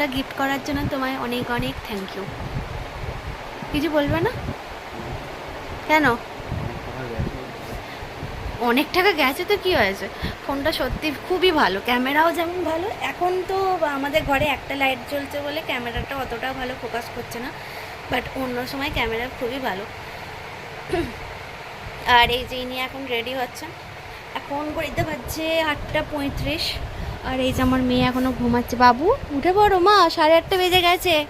ফোনটা গিফট করার জন্য তোমায় অনেক অনেক থ্যাংক ইউ কিছু বলবে না? কেন? অনেক টাকা গেছে তো, কি হয়েছে? ফোনটা সত্যি খুবই ভালো, ক্যামেরাও যেমন ভালো, এখন তো আমাদের ঘরে একটা লাইট জ্বলছে বলে ক্যামেরাটা অতটা ভালো ফোকাস করছে না বাট অন্য সময় ক্যামেরা খুবই ভালো। আর এই যে ইনি এখন রেডি হচ্ছে এখন ঘড়িতে বাজছে আটটা পঁয়ত্রিশ। আর এই যে আমার মেয়ে এখনও ঘুমাচ্ছে। বাবু, উঠে পড়ো মা, সাড়ে আটটা বেজে গেছে।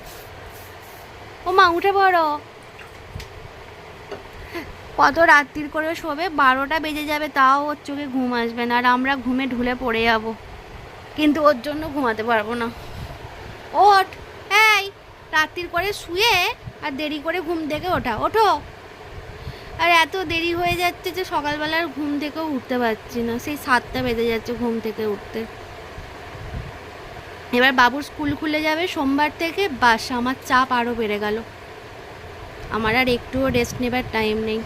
ও মা, উঠে পড়ো। কত রাত্রির করে শোবে, বারোটা বেজে যাবে, তাও ওর চোখে ঘুম আসবে না, আর আমরা ঘুমে ঢুলে পড়ে যাব। কিন্তু ওর জন্য ঘুমাতে পারব না। ওঠ, এই, রাত্রির করে শুয়ে আর দেরি করে ঘুম থেকে ওঠা। ওঠো। আর এত দেরি হয়ে যাচ্ছে যে সকালবেলার ঘুম থেকেও উঠতে পারছি না। সেই সাতটা বেজে যাচ্ছে ঘুম থেকে উঠতে। এবার বাবুর স্কুল খুলে যাবে সোমবার থেকে। বাস আমার চাপ আরও বেড়ে গেল। আমার আর একটুও রেস্ট নেবার টাইম নেই।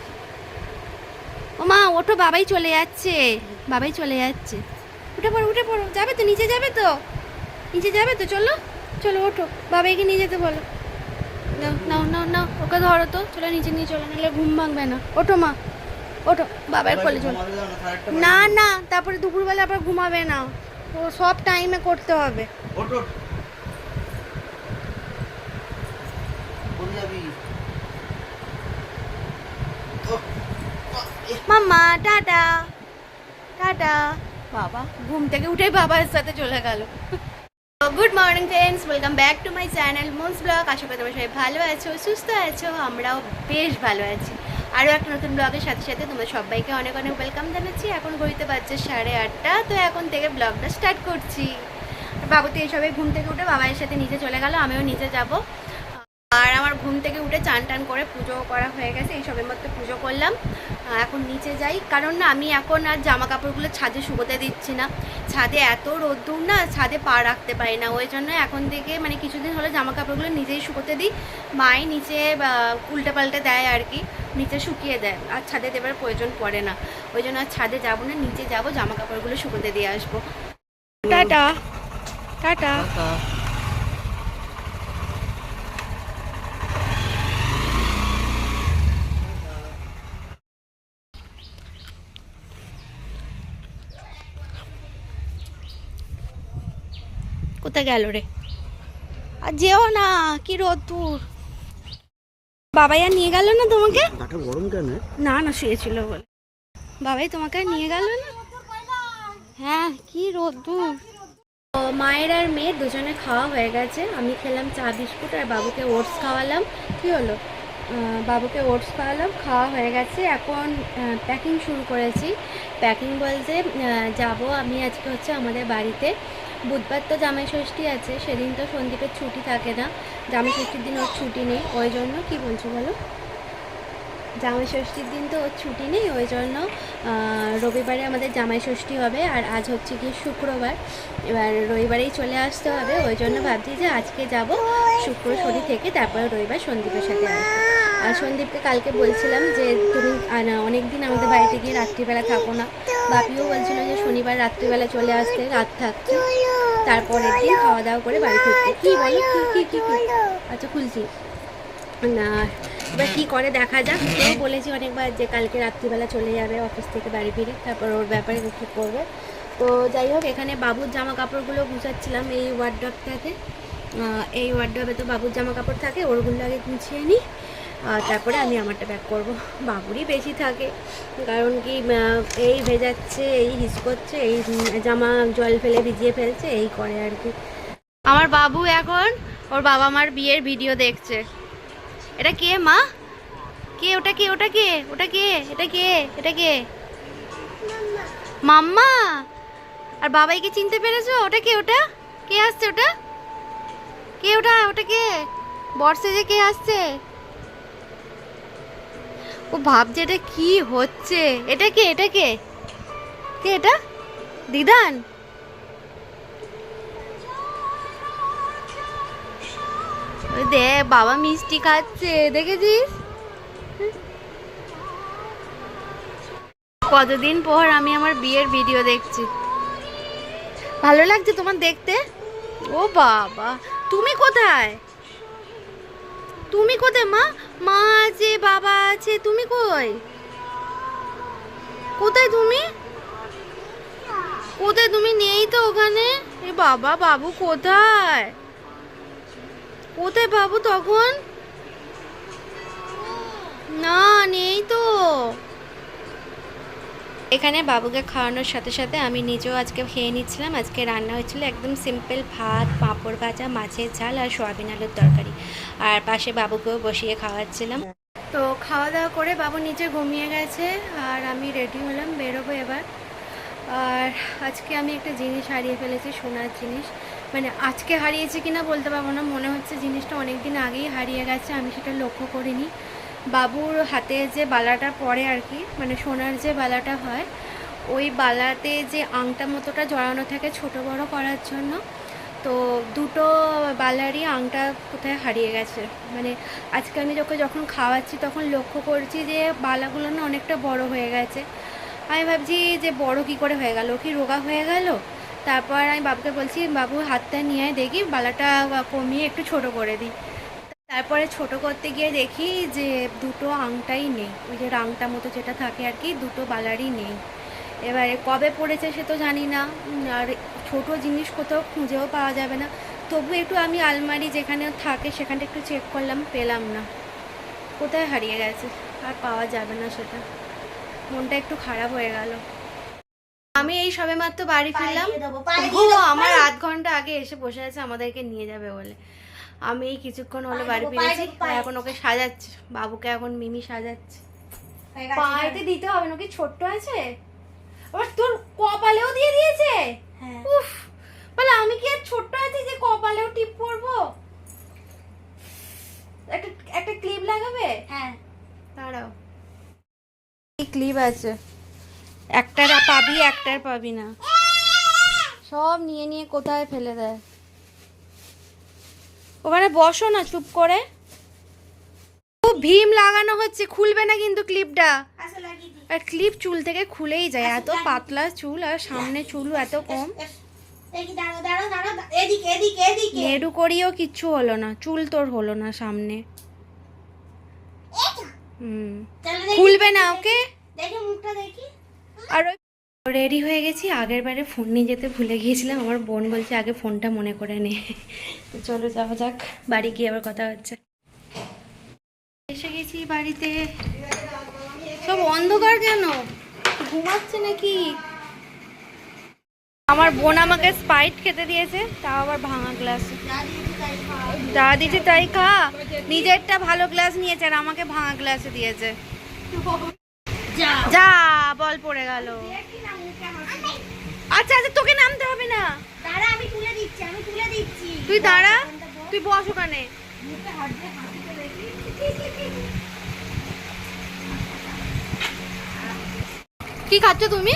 ও মা ওঠো বাবাই চলে যাচ্ছে। বাবাই চলে যাচ্ছে। উঠে পড়ো উঠে পড়ো। যাবে তো নিচে যাবে তো। নিচে যাবে তো চলো। চলো ওঠো। বাবাইকে নিয়ে যেতে বলো। নাও নাও নাও নাও। ওকে ধরো তো। চলো নিচে নিয়ে চলো। নাহলে ঘুম ভাঙবে না। ওঠো মা। ওঠো। বাবার কোলে চলো না না তারপরে দুপুরবেলা আবার ঘুমাবে না। ও সব টাইমে করতে হবে। মাম্মা টাটা। টাটা। বাবা ঘুম থেকে উঠেই বাবার সাথে চলে গেল। Good morning friends welcome back to my channel Mon's blog আশা করি তোমরা সবাই ভালো আছো সুস্থ আছো আমরাও বেশ ভালো আছি। আরও একটা নতুন ব্লগের সাথে সাথে তোমরা সবাইকে অনেক অনেক ওয়েলকাম জানাচ্ছি। এখন ঘড়িতে বাজছে সাড়ে আটটা, তো এখন থেকে ব্লগটা স্টার্ট করছি। বাবু তো এইসবে ঘুম থেকে উঠে বাবার সাথে নিচে চলে গেল, আমিও নিচে যাব। আর আমার ঘুম থেকে উঠে চান টান করে পুজো করা হয়ে গেছে, এই সবের মধ্যে পুজো করলাম। এখন নিচে যাই, কারণ না আমি এখন আর জামা কাপড়গুলো ছাদে শুকোতে দিচ্ছি না। ছাদে এত রোদ্দুর না, ছাদে পা রাখতে পারি না। ওই জন্য এখন থেকে মানে কিছুদিন হলো জামা কাপড়গুলো নিজেই শুকোতে দিই, মাই নিচে উল্টে পাল্টে দেয় আর কি। নিচে শুকিয়ে দেয়। আর ছাদে দেবার প্রয়োজন পড়ে না। ওই জন্য আর ছাদে যাব না নিচে যাব জামা কাপড়গুলো শুকোতে দিয়ে আসব। টাটা। টাটা। কোথায় গেল রে? আর যেও না কি রোদ্দুর বাবাই আর নিয়ে গেল না তোমাকে? গাটা গরম কেন? না না শুয়েছিল বলে। বাবাই তোমাকে আর নিয়ে গেল না? হ্যাঁ কি রোদ্দুর। মায়ের আর মেয়ে দুজনে খাওয়া হয়ে গেছে। আমি খেলাম চা বিস্কুট আর বাবুকে ওটস খাওয়ালাম। কি হলো? বাবুকে ওটস খাওয়ালাম খাওয়া হয়ে গেছে। এখন প্যাকিং শুরু করেছি। প্যাকিং বলতে যাব আমি আজকে হচ্ছে আমাদের বাড়িতে। বুধবার তো জামাই ষষ্ঠী আছে, সেদিন তো সন্দীপের ছুটি থাকে না। জামাই ষষ্ঠীর দিন ওর ছুটি নেই, ওই জন্য কি বলছো বলো? জামাই ষষ্ঠীর দিন তো ওর ছুটি নেই, ওই জন্য রবিবারে আমাদের জামাই ষষ্ঠী হবে আর আজ হচ্ছে কি শুক্রবার। এবার রবিবারেই চলে আসতে হবে, ওই জন্য ভাবছি যে আজকে যাব শুক্র শনি থেকে, তারপরে রবিবার সন্দীপের সাথে আসব। সন্দীপকে কালকে বলছিলাম যে তুমি অনেক দিন আমাদের বাড়িতে গিয়ে রাত্রিবেলা থাকো না। বাপিও বলছিল যে শনিবার রাত্রিবেলা চলে আসতে রাত থাকতে তারপরের দিন খাওয়া দাওয়া করে বাড়ি ফিরতে। কি বলো? কি কি কি আচ্ছা খুলছি। না, এবার কী করে দেখা যাক। ও বলেছি অনেকবার যে কালকে রাত্রিবেলা চলে যাবে অফিস থেকে বাড়ি ফিরে। তারপর ওর ব্যাপারে কী করবে? তো যাই হোক, এখানে বাবুর জামা কাপড়গুলো গুছাচ্ছিলাম এই ওয়ার্ড্রপটাতে এই ওয়ার্ড্রপে তো বাবুর জামা কাপড় থাকে, ওরগুলো আগে গুছিয়ে নিই। তারপরে আমি আমারটা ব্যাক করব। বাবুরই বেশি থাকে, কারণ কি এই ভেজাচ্ছে, এই হিস করছে, এই জামা জল ফেলে ভিজিয়ে ফেলছে, এই করে আর কি। আমার বাবু এখন ওর বাবা মার বিয়ের ভিডিও দেখছে। এটা কে মা? কে? ওটা কে? ওটা কে? ওটা কে? এটা কে? এটা কে? মাম্মা? আর বাবাইকে চিনতে পেরেছ? ওটা কে? ওটা? কে আসছে ওটা? কে ওটা? ওটা কে? বর্ষে যে কে আসছে? ও ভাবছে এটা কি হচ্ছে? এটা কে? এটা কে? কে এটা? দিদান? দে বাবা মিষ্টি খাচ্ছে, দেখেছিস? কতদিন পর আমি আমার বিয়ের ভিডিও দেখছি। ভালো লাগছে তোমার দেখতে? ও বাবা, তুমি কোথায়? তুমি কোথায়, মা? মা আছে, বাবা আছে, তুমি কই? কোথায় তুমি? কোথায় তুমি নেই তো ওখানে? এ বাবা, বাবু কোথায়? কোথায় বাবু তখন? না, নেই তো। এখানে বাবুকে খাওয়ানোর সাথে সাথে আমি নিজেও আজকে খেয়ে নিচ্ছিলাম। আজকে রান্না হয়েছিল একদম সিম্পল ভাত, পাঁপড় ভাজা, মাছের ঝাল আর সোয়াবিন আলুর তরকারি। আর পাশে বাবুকেও বসিয়ে খাওয়াচ্ছিলাম। তো খাওয়া দাওয়া করে বাবু নিচে ঘুমিয়ে গেছে আর আমি রেডি হলাম, বেরোবো এবার। আর আজকে আমি একটা জিনিস হারিয়ে ফেলেছি, সোনার জিনিস। মানে আজকে হারিয়েছি কিনা বলতে পারব না, মনে হচ্ছে জিনিসটা অনেক দিন আগেই হারিয়ে গেছে, আমি সেটা লক্ষ্য করিনি। বাবুর হাতে যে বালাটা পরে আর কি মানে সোনার যে বালাটা হয়, ওই বালাতে যে আংটা মতোটা জড়ানো থাকে ছোট বড় করার জন্য, তো দুটো বালারই আংটা কোথায় হারিয়ে গেছে। মানে আজকে আমি যখন যখন খাওয়াচ্ছি তখন লক্ষ্য করছি যে বালাগুলো না অনেকটা বড় হয়ে গেছে। আমি ভাবছি যে বড় কি করে হয়ে গেল? কি রোগা হয়ে গেল? তারপর আমি বাবুকে বলছি, বাবু হাতটা নিয়ে দেখি, বালাটা কমিয়ে একটু ছোট করে দিই। তারপরে ছোট করতে গিয়ে দেখি যে দুটো আংটাই নেই। ওই যে রাংটা মতো যেটা থাকে আর কি দুটো বালারই নেই। এবারে কবে পড়েছে সে তো জানি না। আর ছোট জিনিস কোথাও খুঁজেও পাওয়া যাবে না। তবু একটু আমি আলমারি যেখানে থাকে সেখানটা একটু চেক করলাম পেলাম না। কোথায় হারিয়ে গেছে? আর পাওয়া যাবে না সেটা। মনটা একটু খারাপ হয়ে গেল। আমি এই সবে মাত্র বাড়ি ফিরলাম। আমার আধ ঘণ্টা আগে এসে বসে আছে আমাদেরকে নিয়ে যাবে বলে। আমি এই কিছুক্ষণ হলো বাড়ি ফিরেছি এখন ওকে সাজাচ্ছে। বাবুকে এখন মিমি সাজাচ্ছে। পায়েতে দিতে হবে নাকি ছোট্ট আছে আবার তোর কপালেও দিয়ে দিয়েছে? হ্যাঁ। উফ বলে আমি কি আর ছোট্ট আছি যে কপালেও টিপ করব একটা একটা ক্লিপ লাগাবে? হ্যাঁ। দাঁড়াও। এই ক্লিপ আছে। একটার পাবি একটার পাবি না। সব নিয়ে নিয়ে কোথায় ফেলে দেয়? ওখানে বসো না চুপ করে। খুব ভীম লাগানো হচ্ছে খুলবে না কিন্তু ক্লিপটা। আর ক্লিপ চুল থেকে খুলেই যায় এত পাতলা চুল আর সামনে চুল এত কম। নেড়ু করিও কিচ্ছু হলো না চুল তোর হলো না সামনে। হুম। খুলবে না ওকে? আর রেডি হয়ে গেছি, আগের বারে ফোন নিয়ে যেতে ভুলে গিয়েছিলাম, আমার বোন বলছে আগে ফোনটা মনে করে নে। চলো যাওয়া যাক, বাড়ি গিয়ে আবার কথা হচ্ছে। এসে গেছি বাড়িতে। সব অন্ধকার কেন? ঘুমাচ্ছে নাকি? আমার বোন আমাকে স্পাইট খেতে দিয়েছে, তাও আবার ভাঙা গ্লাস যা দিয়েছি তাই খা। নিজেরটা ভালো গ্লাস নিয়েছে আর আমাকে ভাঙা গ্লাসে দিয়েছে। যা, বল পড়ে গেল। আচ্ছা আচ্ছা তোকে নামতে হবে না। দাঁড়া আমি তুলে দিচ্ছি আমি তুলে দিচ্ছি। তুই দাঁড়া তুই বস ওখানে। কি খাচ্ছ তুমি?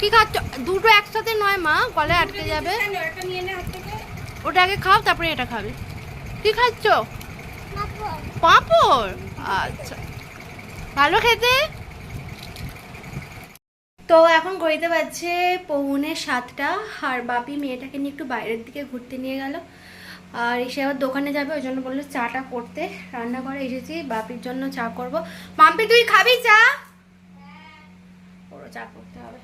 কি খাচ্ছ? দুটো একসাথে নয় মা গলায় আটকে যাবে। ওটা আগে খাও তারপরে এটা খাবে। কি খাচ্ছ? পাঁপড়? আচ্ছা। ভালো খেতে? তো এখন ঘড়িতে বাজছে পৌনে সাতটা। আর বাপি মেয়েটাকে নিয়ে একটু বাইরের দিকে ঘুরতে নিয়ে গেল। আর এসে আবার দোকানে যাবে, ওই জন্য বলল চাটা করতে। রান্না করে এসেছি, বাপির জন্য চা করব। মাম্পি, তুই খাবি চা? ওরও চা করতে হবে।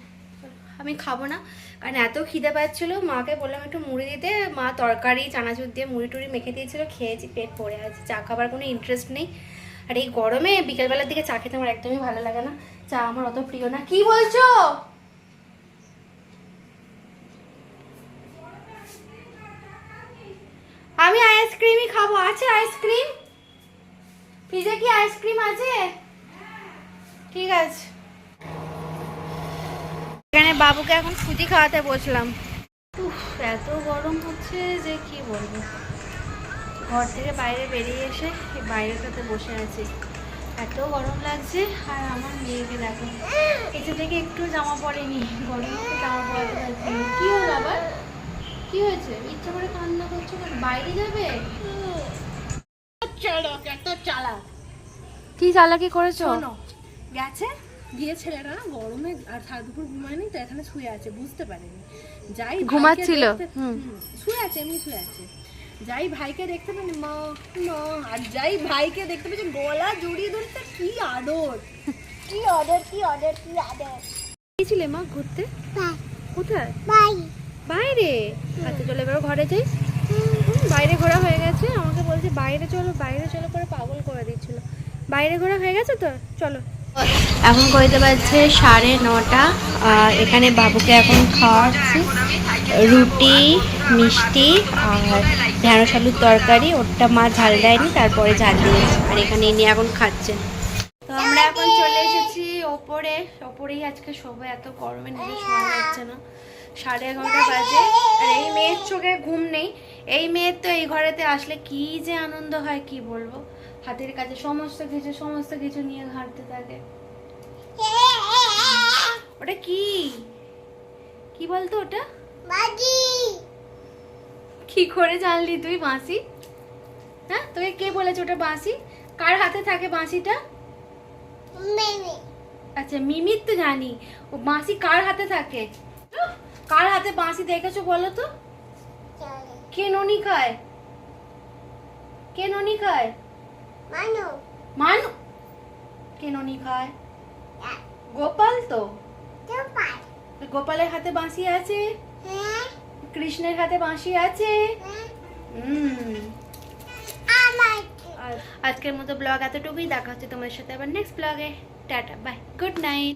আমি খাব না, কারণ এত খিদে পাচ্ছিল। মাকে বললাম একটু মুড়ি দিতে। মা তরকারি, চানাচুর দিয়ে মুড়ি টুড়ি মেখে দিয়েছিল, খেয়েছি পেট ভরে আছে। চা খাবার কোনো ইন্টারেস্ট নেই। আর এই গরমে বিকেলবেলার দিকে চা খেতে আমার একদমই ভালো লাগে না। চা আমার অত প্রিয় না। কি বলছো? আমি আইসক্রিমই খাব। আছে আইসক্রিম? ফ্রিজে কি আইসক্রিম আছে? ঠিক আছে। এখানে বাবুকে এখন সুজি খাওয়াতে বসলাম। এত গরম হচ্ছে যে কি বলব। ঘর থেকে বাইরে বেরিয়ে এসে বাইরেটাতে বসে আছি। এত গরম লাগছে আর আমার মেয়েকে দেখো। এসে থেকে একটু জামা পরেনি গরমে জামা পরাতে পারছি কি হলো আবার? কি হয়েছে? ইচ্ছা করে কান্না করছ বাইরে যাবে? চলো এত চালা কি চালাকি করেছ? গেছে গিয়ে ছেলেটা না গরমে আর সারা দুপুর ঘুমায়নি তো এখানে শুয়ে আছে বুঝতে পারেনি। যাই ঘুমাচ্ছিল? শুয়ে আছে এমনি শুয়ে আছে। যাই ভাইকে দেখতে পেনি মা মা আর যাই ভাইকে দেখতে পেয়েছে গলা জড়িয়ে ধরতে কি আদর? কি আদর কি আদর কি আদর? গিয়েছিলে মা ঘুরতে? কোথায়? বাইরে? আচ্ছা চলে এবার ঘরে যাই। হুম, বাইরে ঘোরা হয়ে গেছে আমাকে বলছে বাইরে চলো বাইরে চলো করে পাগল করে দিচ্ছিল। বাইরে ঘোরা হয়ে গেছে তো? চলো। এখন কইতে পারছে সাড়ে নটা আর এখানে বাবুকে এখন খাওয়াচ্ছি। রুটি মিষ্টি আর ঢেঁড়স, আলুর তরকারি ওটা মা ঝাল দেয়নি, তারপরে ঝাল দিয়েছে। আর এখানে ইনি এখন খাচ্ছেন তো আমরা এখন চলে এসেছি ওপরে। ওপরেই আজকে সবাই এত গরমে নিজে শোয়া যাচ্ছে না। সাড়ে এগারোটা বাজে, আর এই মেয়ের চোখে ঘুম নেই। এই মেয়ের তো এই ঘরেতে আসলে কি যে আনন্দ হয়, কি বলব? হাতের কাছে সমস্ত কিছু সমস্ত কিছু নিয়ে ঘাঁটতে থাকে। ওটা কি? কি বলতো ওটা? কি করে জানলি তুই বাঁশি? হ্যাঁ তোকে কে বলেছে ওটা বাঁশি? কার হাতে থাকে বাঁশিটা? আচ্ছা মিমির তো জানি। ও বাঁশি কার হাতে থাকে? কার হাতে বাঁশি দেখেছ বলো তো? কে ননি খায়? কে ননি খায়? মানু। কে ননি খায়? গোপাল তো? তো গোপালের হাতে বাঁশি আছে? কৃষ্ণের হাতে বাঁশি আছে? আজকের মতো ব্লগ এতটুকুই। দেখা হচ্ছে তোমার সাথে আবার নেক্সট ব্লগে। Tata bye good night